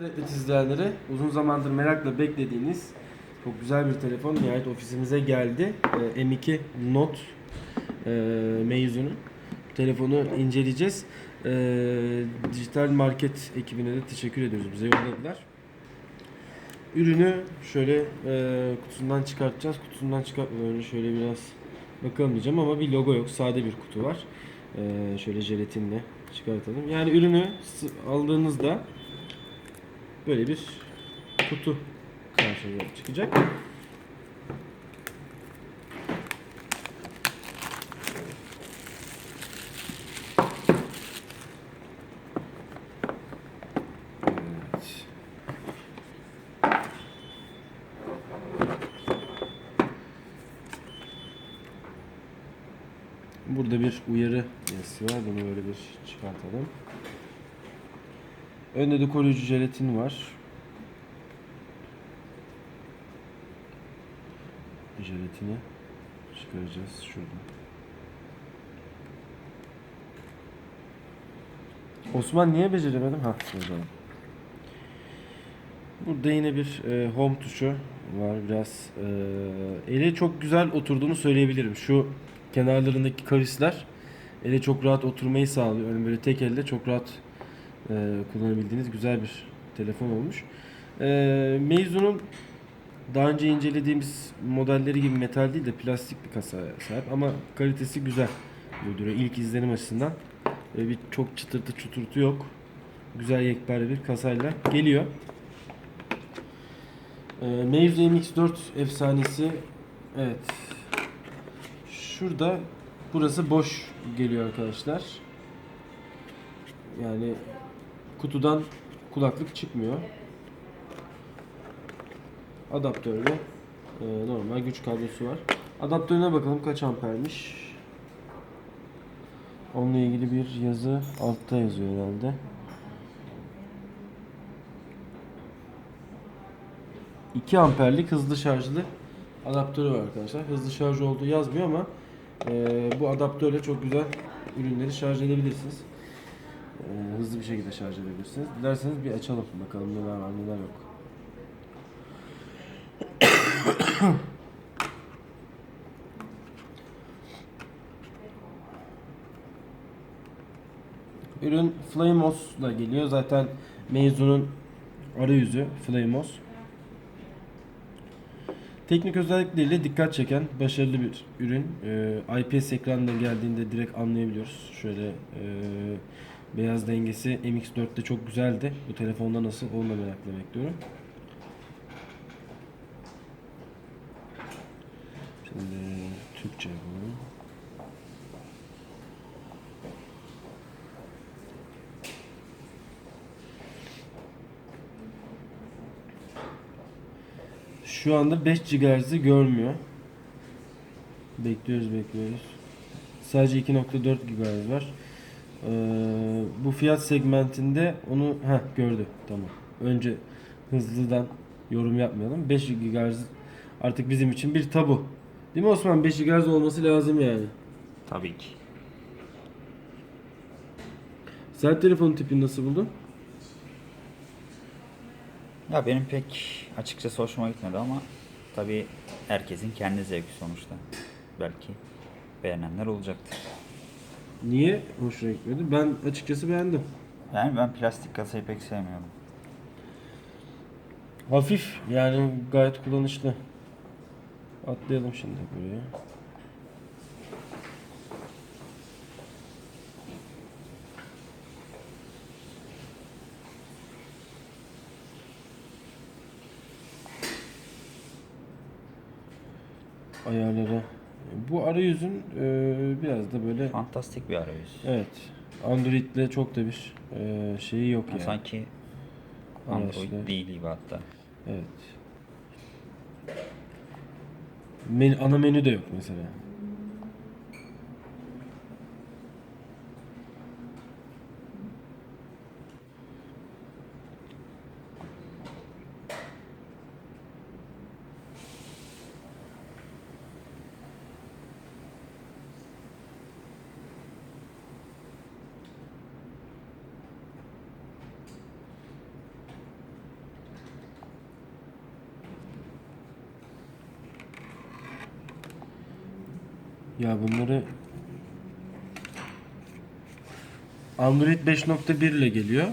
Evet izleyenleri uzun zamandır merakla beklediğiniz çok güzel bir telefon nihayet ofisimize geldi. Ee, M2 Note e, mevzunu. Telefonu inceleyeceğiz. Ee, dijital market ekibine de teşekkür ediyoruz. Bize yolladılar. Ürünü şöyle e, kutusundan çıkartacağız. Kutusundan çıkartmadan önce şöyle biraz bakalım diyeceğim ama bir logo yok. Sade bir kutu var. Ee, şöyle jelatinle çıkartalım. Yani ürünü aldığınızda böyle bir kutu karşınıza çıkacak. Burada bir uyarı yazısı var. Bunu böyle bir çıkartalım. Önde de koruyucu jelatin var. Jelatini çıkaracağız şurada. Osman niye beceremedim? Ha, şurada. Burada yine bir e, home tuşu var biraz. E, ele çok güzel oturduğunu söyleyebilirim. Şu kenarlarındaki kavisler ele çok rahat oturmayı sağlıyor. Yani böyle tek elde çok rahat e, kullanabildiğiniz güzel bir telefon olmuş. E, Meizu'nun daha önce incelediğimiz modelleri gibi metal değil de plastik bir kasaya sahip ama kalitesi güzel durduruyor. İlk izlenim açısından e, bir çok çıtırtı çuturtu yok. Güzel yekpare bir kasayla geliyor. E, Meizu MX4 efsanesi evet. Şurada burası boş geliyor arkadaşlar. Yani kutudan kulaklık çıkmıyor. Adaptörle e, normal güç kablosu var. Adaptörüne bakalım kaç ampermiş. Onunla ilgili bir yazı altta yazıyor herhalde. 2 amperlik hızlı şarjlı adaptörü var arkadaşlar. Hızlı şarj olduğu yazmıyor ama e, bu adaptörle çok güzel ürünleri şarj edebilirsiniz. E, hızlı bir şekilde şarj edebilirsiniz. Dilerseniz bir açalım bakalım neler var neler yok. Ürün Flamos'la geliyor. Zaten Meizu'nun arayüzü Flamos. Teknik özellikleriyle dikkat çeken başarılı bir ürün. Ee, IPS ekranla geldiğinde direkt anlayabiliyoruz. Şöyle e, beyaz dengesi MX4'te çok güzeldi. Bu telefonda nasıl onu da merakla bekliyorum. Şimdi Türkçe yapalım. Şu anda 5 GHz'i görmüyor. Bekliyoruz bekliyoruz. Sadece 2.4 GHz var. Ee, bu fiyat segmentinde onu ha gördü. Tamam. Önce hızlıdan yorum yapmayalım. 5 GHz artık bizim için bir tabu. Değil mi Osman? 5 GHz olması lazım yani. Tabii ki. Sen telefon tipini nasıl buldun? Ya benim pek açıkçası hoşuma gitmedi ama tabii herkesin kendi zevki sonuçta. Belki beğenenler olacaktır. Niye hoşuna gitmedi? Ben açıkçası beğendim. Yani ben plastik kasayı pek sevmiyorum. Hafif yani gayet kullanışlı. Atlayalım şimdi buraya. Ayarlara. Bu arayüzün e, biraz da böyle Fantastik bir arayüz. evet Android'le çok da bir e, şeyi yok Yani yani. Sanki Araçlar. Android değil gibi hatta. Evet. Men ana menü de yok mesela. Ya bunları Android 5.1 ile geliyor.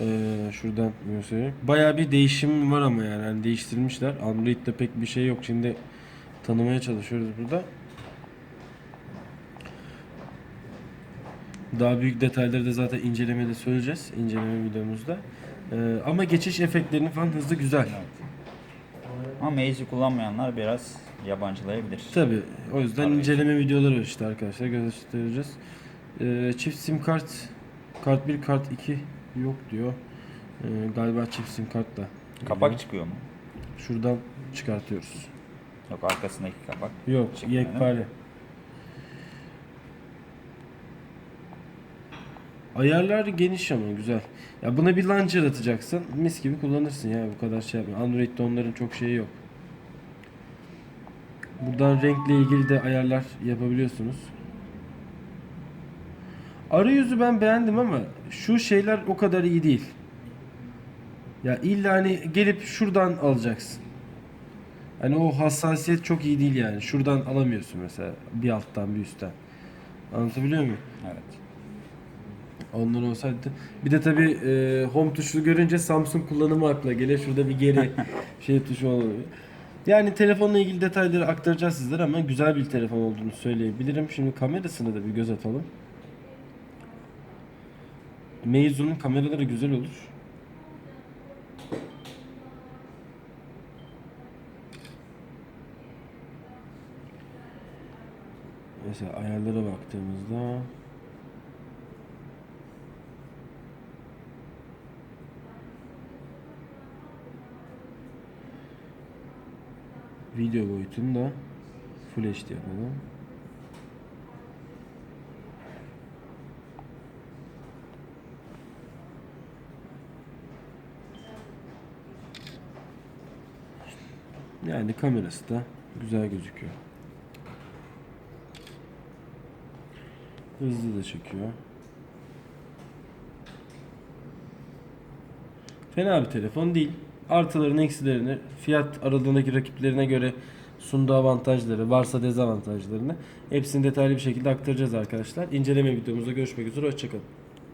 Ee, şuradan göstereyim. Bayağı bir değişim var ama yani, yani değiştirmişler. Android'de pek bir şey yok. Şimdi tanımaya çalışıyoruz burada. Daha büyük detayları da zaten incelemede söyleyeceğiz. inceleme videomuzda. Ee, ama geçiş efektlerini falan hızlı güzel. Ama Maze'i kullanmayanlar biraz yabancılayabilir. Tabi o yüzden Tabii. inceleme videoları işte arkadaşlar göstereceğiz. Ee, çift sim kart kart 1 kart 2 yok diyor. Ee, galiba çift sim kart da. Kapak çıkıyor mu? Şuradan çıkartıyoruz. Yok arkasındaki kapak. Yok yekpare. Ayarlar geniş ama güzel. Ya buna bir launcher atacaksın. Mis gibi kullanırsın ya bu kadar şey yapma. Android'de onların çok şeyi yok. Buradan renkle ilgili de ayarlar yapabiliyorsunuz. Arayüzü ben beğendim ama şu şeyler o kadar iyi değil. Ya illa hani gelip şuradan alacaksın. Hani o hassasiyet çok iyi değil yani. Şuradan alamıyorsun mesela bir alttan bir üstten. Anlatabiliyor muyum? Evet. Onlar olsaydı. Bir de tabi home tuşlu görünce Samsung kullanımı akla geliyor. Şurada bir geri şey tuşu oluyor. Yani telefonla ilgili detayları aktaracağız sizlere ama güzel bir telefon olduğunu söyleyebilirim. Şimdi kamerasına da bir göz atalım. Meizu'nun kameraları güzel olur. Mesela ayarlara baktığımızda video boyutunu da Full HD yapalım. Yani kamerası da güzel gözüküyor. Hızlı da çekiyor. Fena bir telefon değil. Artılarını, eksilerini, fiyat aralığındaki rakiplerine göre sunduğu avantajları, varsa dezavantajlarını hepsini detaylı bir şekilde aktaracağız arkadaşlar. İnceleme videomuzda görüşmek üzere. Hoşçakalın.